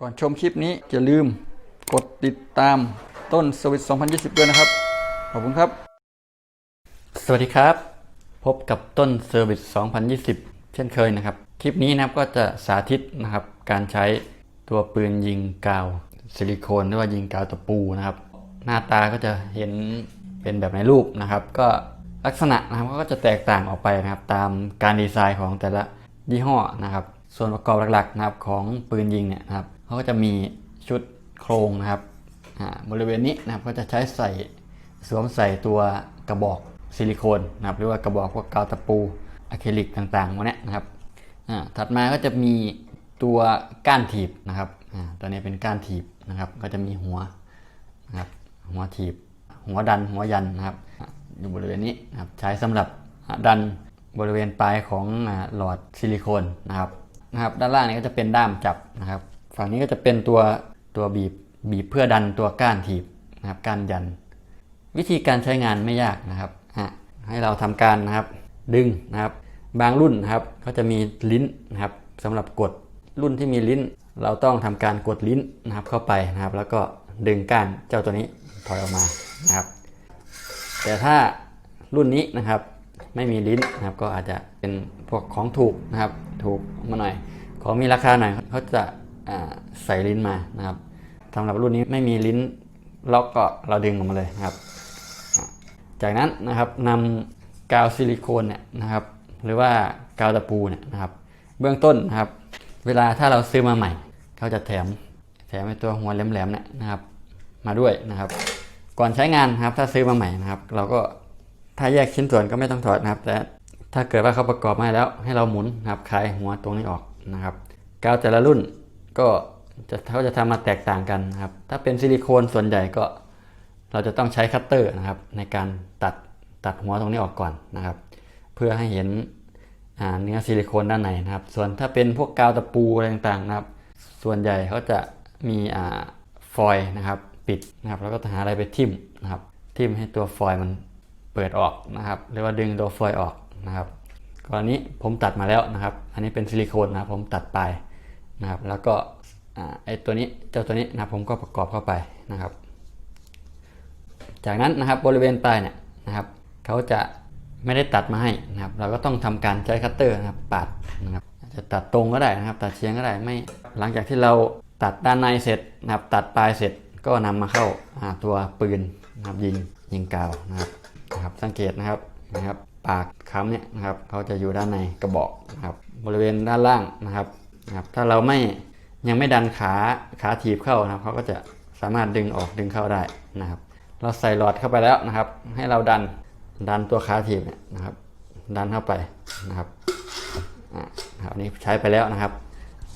ก่อนชมคลิปนี้อย่าลืมกดติดตามต้นสวิต2020 ด้วยนะครับ ขอบคุณครับ สวัสดีครับ พบกับต้นเซอร์วิส2020 เช่นเคยนะครับ คลิปนี้นะครับก็จะสาธิตนะครับ การใช้ตัวปืนยิงกาวซิลิโคนหรือว่ายิงกาวตะปูนะครับ หน้าตาก็จะเห็นเป็นแบบในรูปนะครับ ก็ลักษณะนะครับก็จะแตกต่างออกไปนะครับ ตามการดีไซน์ของแต่ละยี่ห้อนะครับ ส่วนประกอบหลักๆนะครับของปืนยิงเนี่ยนะครับ เขาก็จะมีชุดโครงนะครับบริเวณนี้นะครับก็จะใช้ใส่สวมใส่ตัวกระบอกซิลิโคนนะครับหรือว่ากระบอกพวกกาวตะปูอะคริลิกต่างๆพวกนี้นะครับถัดมาก็จะมีตัวก้านถีบนะครับตัวนี้เป็นก้านถีบนะครับ ก็จะมีหัวนะครับหัวถีบ หัวดันหัวยันนะครับ อยู่บริเวณนี้นะครับใช้สำหรับดันบริเวณปลายของหลอดซิลิโคนนะครับนะครับ ด้านล่างนี้ก็จะเป็นด้ามจับนะครับ ฝั่งนี้ก็จะเป็นตัวตัวบีบบีบเพื่อดันตัวก้านถีบนะครับก้านยัน วิธีการใช้งานไม่ยากนะครับให้เราทำการนะครับ ดึงนะครับ บางรุ่นนะครับก็จะมีลิ้นนะครับสำหรับกดรุ่นที่มีลิ้น เราต้องทำการกดลิ้นนะครับ เข้าไปนะครับ แล้วก็ดึงก้านเจ้าตัวนี้ถอยออกมานะครับ แต่ถ้ารุ่นนี้นะครับไม่มีลิ้นนะครับก็อาจจะเป็นพวกของถูกนะครับ ถูกมาหน่อย ของมีราคาหน่อยเขาจะ ใส่ลิ้นมานะครับสำหรับรุ่นนี้ไม่มีลิ้นล็อกก็เราดึงออกมาเลยนะครับ จากนั้นนะครับนำกาวซิลิโคนเนี่ยนะครับหรือว่ากาวตะปูเนี่ยนะครับ เบื้องต้นนะครับ เวลาถ้าเราซื้อมาใหม่ เขาจะแถมแถมไอตัวหัวแหลมๆเนี่ยนะครับ มาด้วยนะครับ ก่อนใช้งานนะครับถ้าซื้อมาใหม่นะครับ เราก็ถ้าแยกชิ้นส่วนก็ไม่ต้องถอดนะครับ แต่ถ้าเกิดว่าเขาประกอบมาแล้วให้เราหมุนนะครับคลายหัวตรงนี้ออกนะครับ กาวแต่ละรุ่น ก็จะเขาจะทำมาแตกต่างกันครับ ถ้าเป็นซิลิโคนส่วนใหญ่ก็เราจะต้องใช้คัตเตอร์นะครับ ในการตัดตัดหัวตรงนี้ออกก่อนนะครับ เพื่อให้เห็นเนื้อซิลิโคนด้านในนะครับ ส่วนถ้าเป็นพวกกาวตะปูอะไรต่างๆนะครับ ส่วนใหญ่เขาจะมีฟอยล์นะครับปิดนะครับ แล้วก็หาอะไรไปทิ่มนะครับ ทิ่มให้ตัวฟอยล์มันเปิดออกนะครับ หรือว่าดึงตัวฟอยล์ออกนะครับกรณีผมตัดมาแล้วนะครับ อันนี้เป็นซิลิโคนนะครับผมตัดปลาย นะครับ แล้วก็ไอตัวนี้เจ้าตัวนี้นะผมก็ประกอบเข้าไปนะครับ จากนั้นนะครับบริเวณปลายเนี่ยนะครับเขาจะไม่ได้ตัดมาให้นะครับ เราก็ต้องทำการใช้คัตเตอร์นะครับปาดนะครับจะตัดตรงก็ได้นะครับ ตัดเฉียงก็ได้ไม่หลังจากที่เราตัดด้านในเสร็จนะครับตัดปลายเสร็จก็นำมาเข้าหาตัวปืนนะครับยิงยิงกาวนะครับนะครับ สังเกตนะครับนะครับ ปากค้ำเนี่ยนะครับเขาจะอยู่ด้านในกระบอกนะครับบริเวณด้านล่างนะครับ นะครับถ้าเราไม่ยังไม่ดันขาขาถีบเข้านะครับเขาก็จะสามารถดึงออกดึงเข้าได้นะครับ เราใส่หลอดเข้าไปแล้วนะครับ ให้เราดันดันตัวขาถีบเนี่ยนะครับ ดันเข้าไปนะครับอ่าครับนนี้ใช้ไปแล้วนะครับ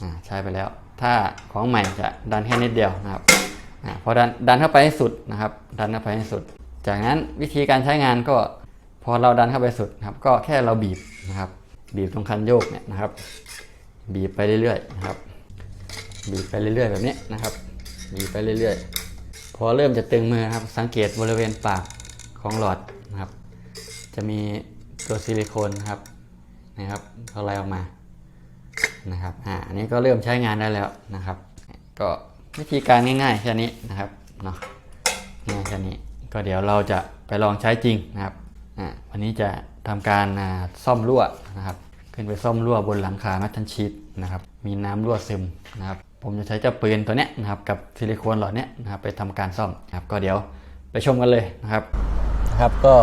อ่าใช้ไปแล้ว ถ้าของใหม่จะดันแค่นิดเดียวนะครับอาพอดันดันเข้าไปให้สุดนะครับ ดันเข้าไปให้สุด จากนั้นวิธีการใช้งานก็พอเราดันเข้าไปสุดนะครับ ก็แค่เราบีบนะครับ บีบตรงคันโยกเนี่ยนะครับ บีบไปเรื่อยๆนะครับ บีบไปเรื่อยๆแบบนี้นะครับ บีบไปเรื่อยๆ พอเริ่มจะตึงมือนะครับ สังเกตบริเวณปากของหลอดนะครับ จะมีตัวซิลิโคนครับนะครับเขาไล่ออกมานะครับอ่าอันนี้ก็เริ่มใช้งานได้แล้วนะครับ ก็วิธีการง่ายๆแค่นี้นะครับเนาะง่ายแค่นี้ก็เดี๋ยวเราจะไปลองใช้จริงนะครับอ่าวันนี้จะทำการซ่อมรั่วนะครับ ขึ้นไปซ่อมรั่วบนหลังคาแมททันชีตนะครับมีน้ำรั่วซึมนะครับผมจะใช้เจ้าปืนตัวเนี้ยนะครับกับซิลิโคนหลอดเนี้ยนะครับไปทำการซ่อมนะครับก็เดี๋ยวไปชมกันเลยนะครับนะครับก็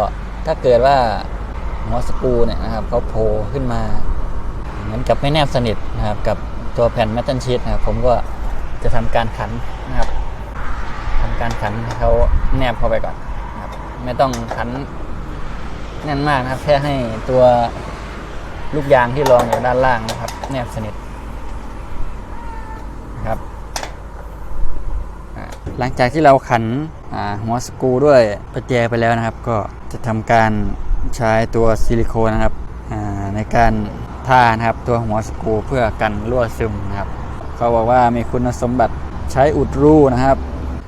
ถ้าเกิดว่าหัวสกูเนี่ยนะครับเขาโผล่ขึ้นมาเหมือนกับไม่แนบสนิทนะครับกับตัวแผ่นแมททันชีตนะครับผมก็จะทำการขันนะครับทำการขันให้เขาแนบเข้าไปก่อนนะครับไม่ต้องขันแน่นมากนะครับแค่ให้ตัว ลูกยางที่รองอยู่ด้านล่างนะครับ แนบสนิทนะครับหลังจากที่เราขันหัวสกูด้วยประแจไปแล้วนะครับ ก็จะทำการใช้ตัวซิลิโคนนะครับในการทานะครับตัวหัวสกูเพื่อกันรั่วซึมนะครับ เขาบอกว่ามีคุณสมบัติใช้อุดรูนะครับ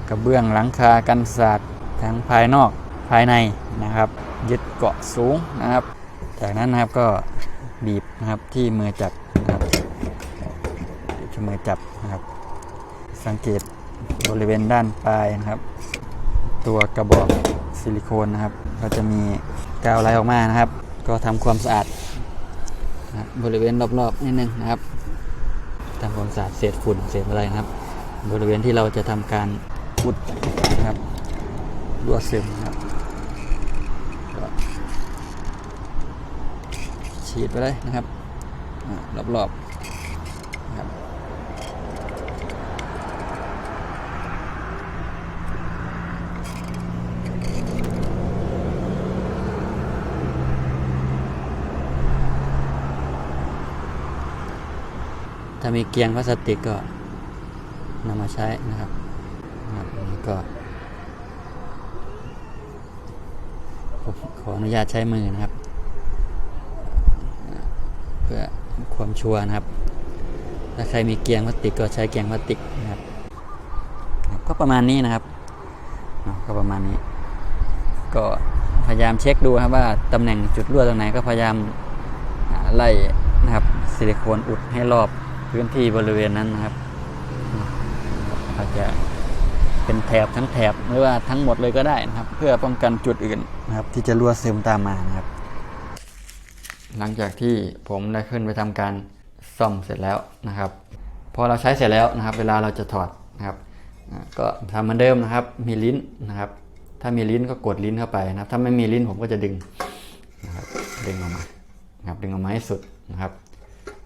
กระเบื้องหลังคากันสาดทั้งภายนอกภายในนะครับ ยึดเกาะสูงนะครับ จากนั้นนะครับก็ บีบนะครับที่มือจับนะครับที่มือจับนะครับ สังเกตบริเวณด้านปลายนะครับ ตัวกระบอกซิลิโคนนะครับ ก็จะมีกาวไหลออกมานะครับ ก็ทำความสะอาดบริเวณรอบๆนิดนึงนะครับทำความสะอาดเศษฝุ่นเศษอะไรนะครับ บริเวณที่เราจะทำการอุดนะครับรั่วซึมนะครับ ฉีดไปเลยนะครับรอบๆนะครับถ้ามีเกียงพลาสติกก็นำมาใช้นะครับนะครับอันนี้ก็ขออนุญาตใช้มือนะครับ เพื่อความชัวร์นะครับ ถ้าใครมีเกียงพลาสติกก็ใช้เกียงพลาสติกนะครับ ก็ประมาณนี้นะครับ ก็ประมาณนี้ ก็พยายามเช็คดูครับว่าตำแหน่งจุดรั่วตรงไหนก็พยายามไล่นะครับซิลิโคนอุดให้รอบพื้นที่บริเวณนั้นนะครับอาจจะเป็นแถบทั้งแถบหรือว่าทั้งหมดเลยก็ได้นะครับ เพื่อป้องกันจุดอื่นนะครับ ที่จะรั่วซึมตามมานะครับ หลังจากที่ผมได้ขึ้นไปทำการซ่อมเสร็จแล้วนะครับ พอเราใช้เสร็จแล้วนะครับ เวลาเราจะถอดนะครับก็ทำเหมือนเดิมนะครับ มีลิ้นนะครับ ถ้ามีลิ้นก็กดลิ้นเข้าไปนะครับ ถ้าไม่มีลิ้นผมก็จะดึงนะครับดึงออกมานะครับดึงออกมาให้สุดนะครับ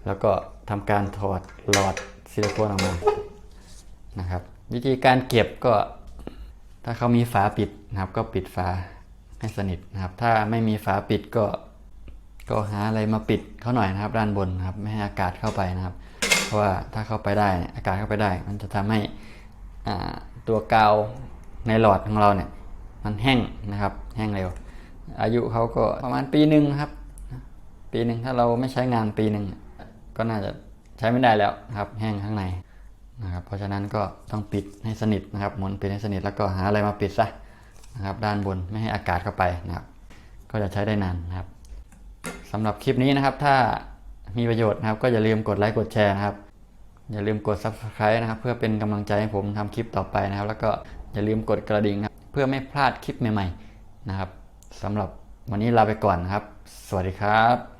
แล้วก็ทำการถอดหลอดซิลิโคนออกมานะครับ วิธีการเก็บก็ ถ้าเขามีฝาปิดนะครับ ก็ปิดฝาให้สนิทนะครับ ถ้าไม่มีฝาปิดก็ ก็หาอะไรมาปิดเขาหน่อยนะครับ ด้านบนนะครับ ไม่ให้อากาศเข้าไปนะครับ เพราะว่าถ้าเข้าไปได้อากาศเข้าไปได้ มันจะทำให้ตัวกาวในหลอดของเราเนี่ย มันแห้งนะครับ แห้งเร็ว อายุเขาก็ประมาณปีหนึ่งครับ ปีหนึ่งถ้าเราไม่ใช้งานปีหนึ่งก็น่าจะใช้ไม่ได้แล้วครับ แห้งข้างในนะครับ เพราะฉะนั้นก็ต้องปิดให้สนิทนะครับหมุนปิดให้สนิทแล้วก็หาอะไรมาปิดซะนะครับ ด้านบนไม่ให้อากาศเข้าไปนะครับ ก็จะใช้ได้นานนะครับ สำหรับคลิปนี้นะครับ ถ้ามีประโยชน์นะครับ ก็อย่าลืมกดไลค์กดแชร์นะครับ อย่าลืมกด subscribe นะครับ เพื่อเป็นกำลังใจให้ผมทำคลิปต่อไปนะครับ แล้วก็อย่าลืมกดกระดิ่งครับเพื่อไม่พลาดคลิปใหม่ ๆ นะครับสำหรับวันนี้ลาไปก่อนนะครับ สวัสดีครับ